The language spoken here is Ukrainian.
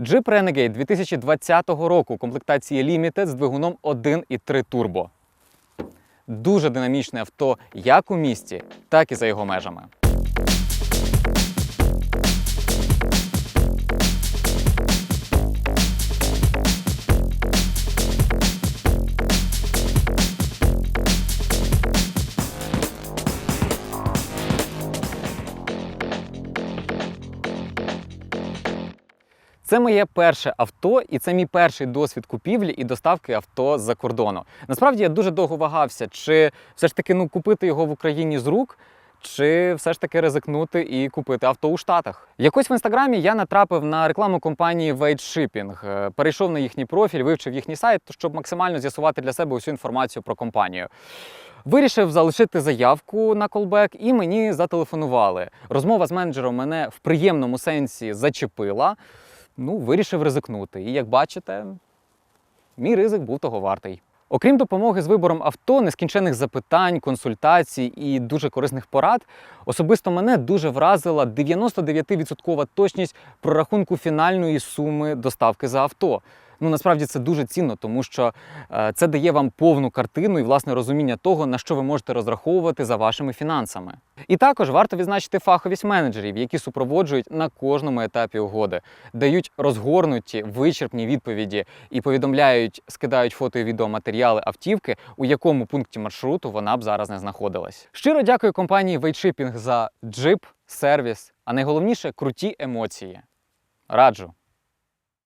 Jeep Renegade 2020 року комплектації Limited з двигуном 1.3 турбо. Дуже динамічне авто як у місті, так і за його межами. Це моє перше авто, і це мій перший досвід купівлі і доставки авто з-за кордону. Насправді я дуже довго вагався, чи все ж таки ну, купити його в Україні з рук, чи все ж таки ризикнути і купити авто у Штатах. Якось в інстаграмі я натрапив на рекламу компанії Shipping. Е, Перейшов на їхній профіль, вивчив їхній сайт, щоб максимально з'ясувати для себе усю інформацію про компанію. Вирішив залишити заявку на колбек, і мені зателефонували. Розмова з менеджером мене в приємному сенсі зачепила. Ну, вирішив ризикнути. І як бачите, мій ризик був того вартий. Окрім допомоги з вибором авто, нескінчених запитань, консультацій і дуже корисних порад, особисто мене дуже вразила 99% точність прорахунку фінальної суми доставки за авто. Ну насправді це дуже цінно, тому що е, це дає вам повну картину і власне розуміння того, на що ви можете розраховувати за вашими фінансами. І також варто відзначити фаховість менеджерів, які супроводжують на кожному етапі угоди, дають розгорнуті вичерпні відповіді і повідомляють, скидають фото і відеоматеріали автівки, у якому пункті маршруту вона б зараз не знаходилась. Щиро дякую компанії Вейтшипінг за джип, сервіс, а найголовніше круті емоції. Раджу.